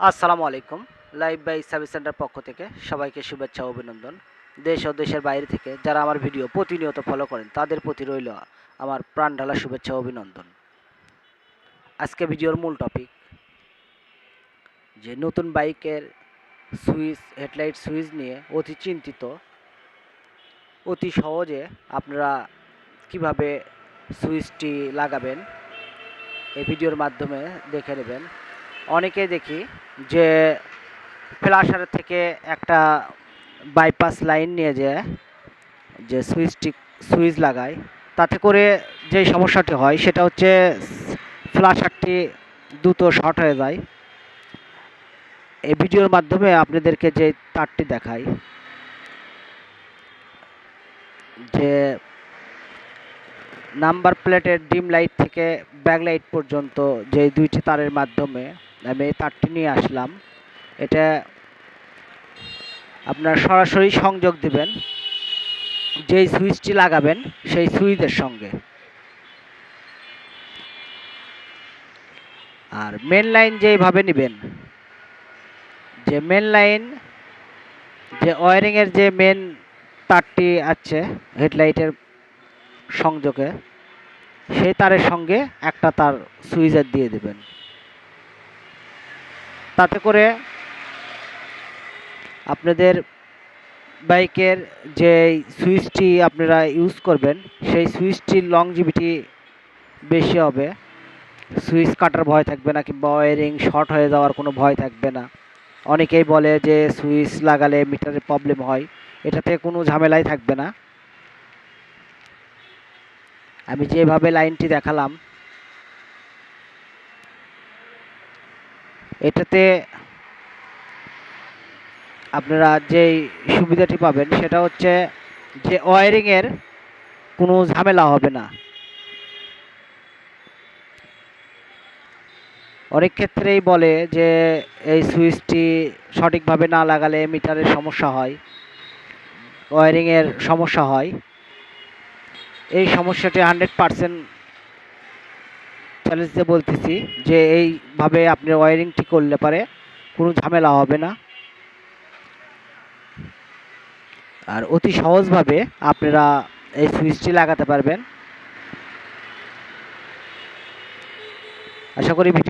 আসসালামু আলাইকুম live by service centre পক্ষ থেকে সবাইকে শুভেচ্ছা অভিনন্দন। দেশ ও দেশের বাইরে থেকে যারা আমার ভিডিও প্রতিনিয়ত ফলো করেন, তাদের প্রতি রইল আমার প্রাণ ঢালা শুভেচ্ছা অভিনন্দন। আজকে ভিডিওর মূল টপিক যে নতুন বাইকের সুইচ, হেডলাইট সুইচ নিয়ে অতি চিন্তিত, অতি সহজে আপনারা কীভাবে সুইচটি লাগাবেন, এই ভিডিওর মাধ্যমে দেখে নেবেন। অনেকে দেখি যে ফ্ল্যাশার থেকে একটা বাইপাস লাইন নিয়ে যায় যে সুইচটি, সুইচ লাগায়, তাতে করে যে সমস্যাটি হয় সেটা হচ্ছে ফ্ল্যাশারটি দ্রুত শর্ট হয়ে যায়। এই ভিডিওর মাধ্যমে আপনাদেরকে যে তারটি দেখাই, যে নাম্বার প্লেটের ডিম লাইট থেকে ব্যাক লাইট পর্যন্ত যে দুইটি তারের মাধ্যমে আমি এই তারটি নিয়ে আসলাম। এটা আপনার সরাসরি সংযোগ দিবেন। যেই সুইচটি লাগাবেন, সেই সুইচের সঙ্গে। আর মেন লাইন যেইভাবে নেবেন, যে মেন লাইন যে ওয়ারিংয়ের যে মেন তারটি আছে হেডলাইটের সংযোগে, সেই তারের সঙ্গে একটা তার সুইচার দিয়ে দেবেন। তাতে করে আপনাদের বাইকের যে সুইচটি আপনারা ইউজ করবেন, সেই সুইচটির লংজিভিটি বেশি হবে। সুইচ কাটার ভয় থাকবে না কিংবা ওয়ারিং শর্ট হয়ে যাওয়ার কোনো ভয় থাকবে না। অনেকেই বলে যে সুইচ লাগালে মিটারে প্রবলেম হয়, এটাতে কোনো ঝামেলাই থাকবে না। আমি যেভাবে লাইনটি দেখালাম এটাতে আপনারা যেই সুবিধাটি পাবেন সেটা হচ্ছে যে ওয়ারিংয়ের কোনো ঝামেলা হবে না। অনেক ক্ষেত্রেই বলে যে এই সুইচটি সঠিকভাবে না লাগালে মিটারের সমস্যা হয়, ওয়ারিংয়ের সমস্যা হয়। এই সমস্যাটি হান্ড্রেড পারসেন্ট চ্যালেঞ্জ দিয়ে বলতেছি যে এইভাবে আপনি ওয়ারিংটি করলে পারে কোনো ঝামেলা হবে না। আর অতি সহজভাবে আপনারা এই সুইচটি লাগাতে পারবেন। আশা করি ভিডিও